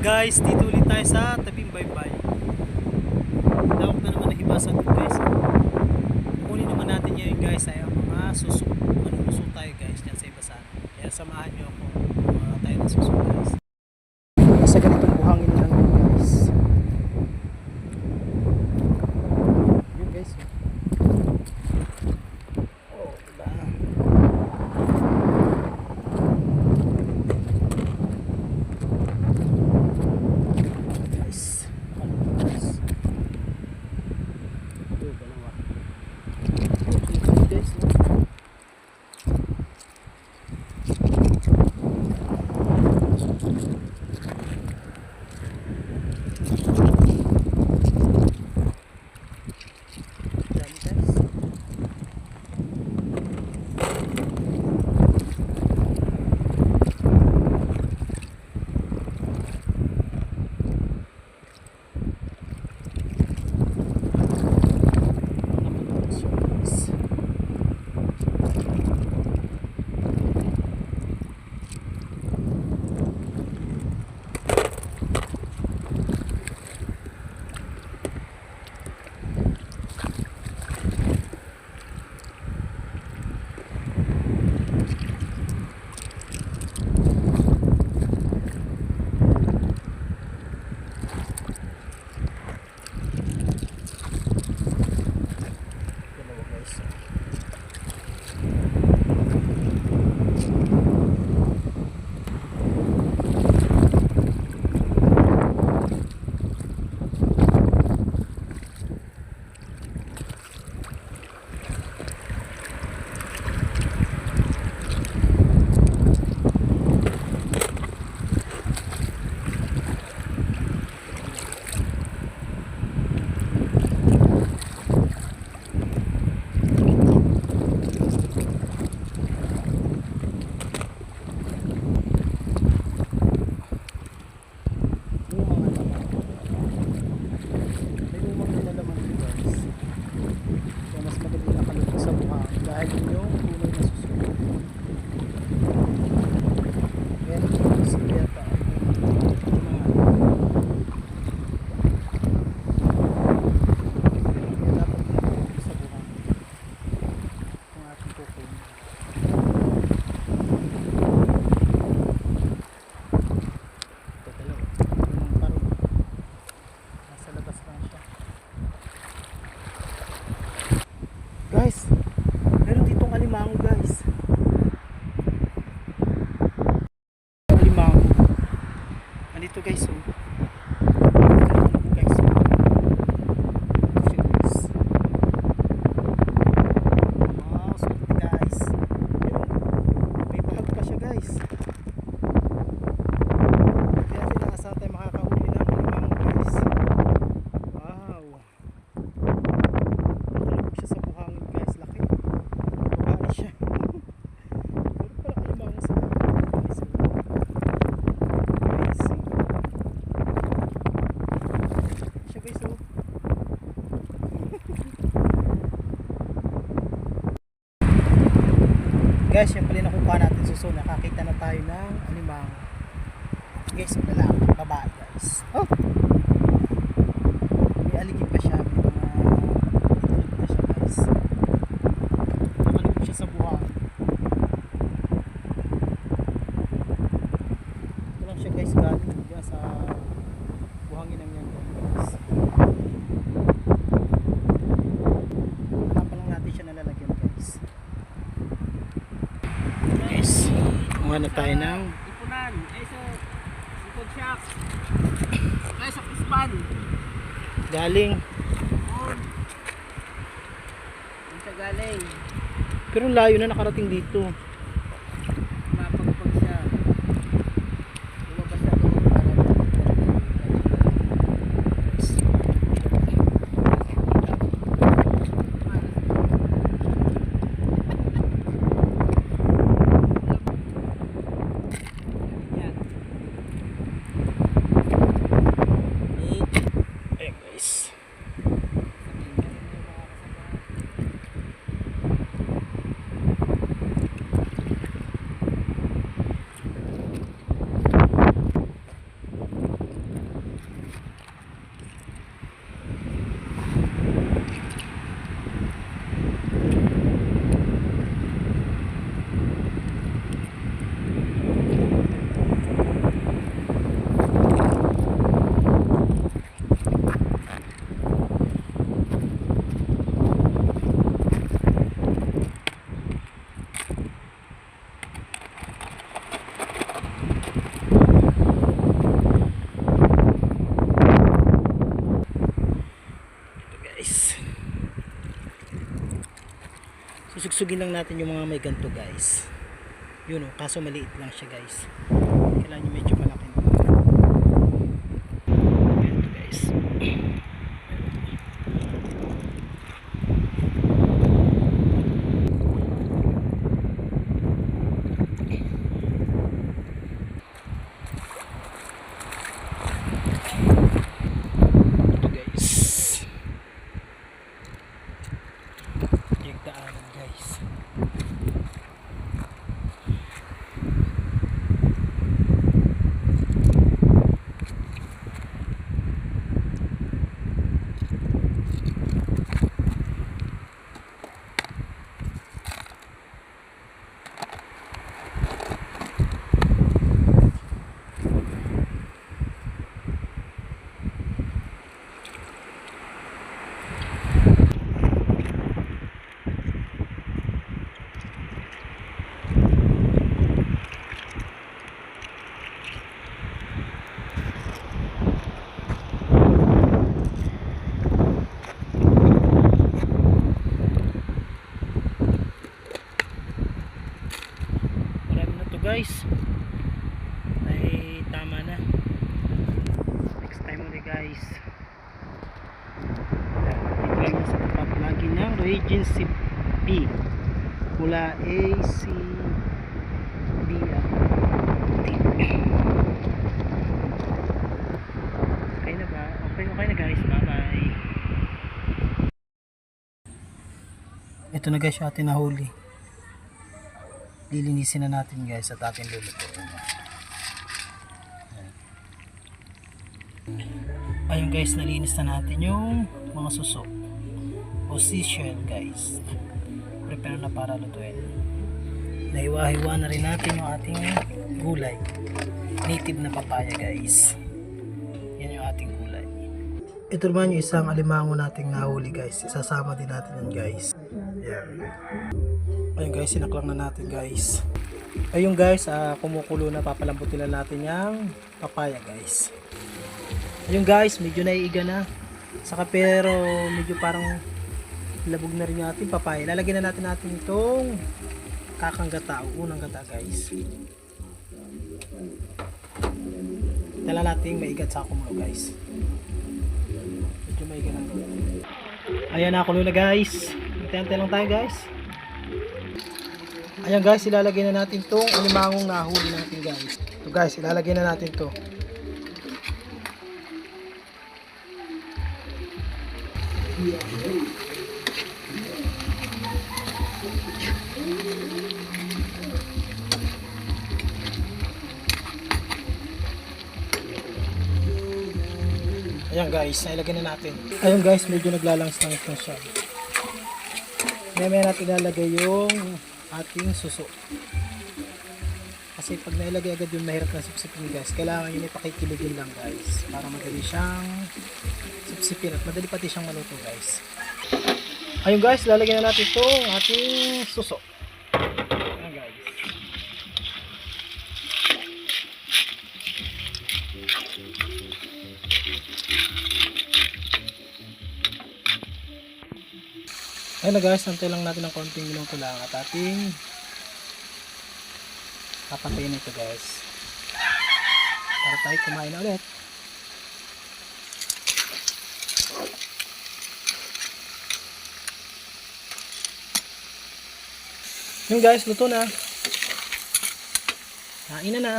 Guys, dito ulit tayo sa tabing baybay. Tawag na naman na hibasag ko guys. Kukunin naman natin ngayon guys ay ang mga susuk. Manusok tayo guys dyan sa ibasan. Kaya samahan nyo ako. Mga tayo na susuk guys. guys yung pala natin so soon nakakita na tayo ng animang guys yung lalaki babae guys. Oh! Humanap tayo ng ipunan, eso, ipon shock, eso ispan. Galing. Oh. Sa galing. Pero layo na nakarating dito. Busugin lang natin yung mga may ganto guys. Yun oh, kaso maliit lang siya guys. Kailangan nyo medyo malaki. Ganito guys. Ito guys. Yung daanan guys. Marami na to guys. Ay tama na. Next time ulit guys. Dito lang sa tapat lagi ng Regency B. Mula A, C, B, ah. Okay na ba? Okay, okay na guys. Bye bye. Ito na guys yung ating nahuli lilinisin na natin guys at ating lulutuin. Ayun guys, nalinis na natin yung mga suso seashell guys. Prepare na para lutuin. Naiwa-hiwa na rin natin yung ating gulay. Native na papaya guys. Yan yung ating gulay. Ito naman yung isang alimango nating nahuli guys. Isasama din natin yan guys. Yan. Ayun guys, sinaklang na natin guys. Ayun guys, ah, kumukulo na papalambutin na natin yung papaya guys. Ayun guys, medyo naiiga na. Saka pero medyo parang labog na rin yung ating papaya. Lalagyan na natin natin itong kakang gata o unang gata guys. Tala natin maigat sa kumulo guys. Medyo maiga na. Ayan na, kulo na guys. Hintay-hintay lang tayo guys. Ayan guys, ilalagay na natin tong alimangong nahuli natin guys. So guys, ilalagay na natin to. Ayan guys, nailagay na natin. Ayun guys, medyo naglalangs-langs na siya. Mamaya natin ilalagay yung ating suso. Kasi pag nailagay agad yung mahirap na sipsipin guys, kailangan yun ipakikiligin lang guys. Para madali siyang sipsipin at madali pati siyang maluto guys. Ayun guys, lalagyan na natin itong ating suso. Ayun na guys, antay lang natin ng konting minong kulang at ating papatayin ito guys. Para tayo kumain ulit. Yun guys, luto na. Kain na na.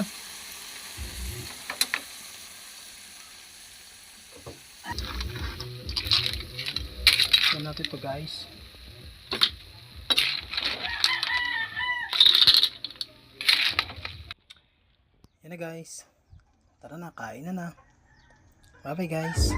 Ito natin to guys. Na guys. Tara na, kain na na. Bye bye guys.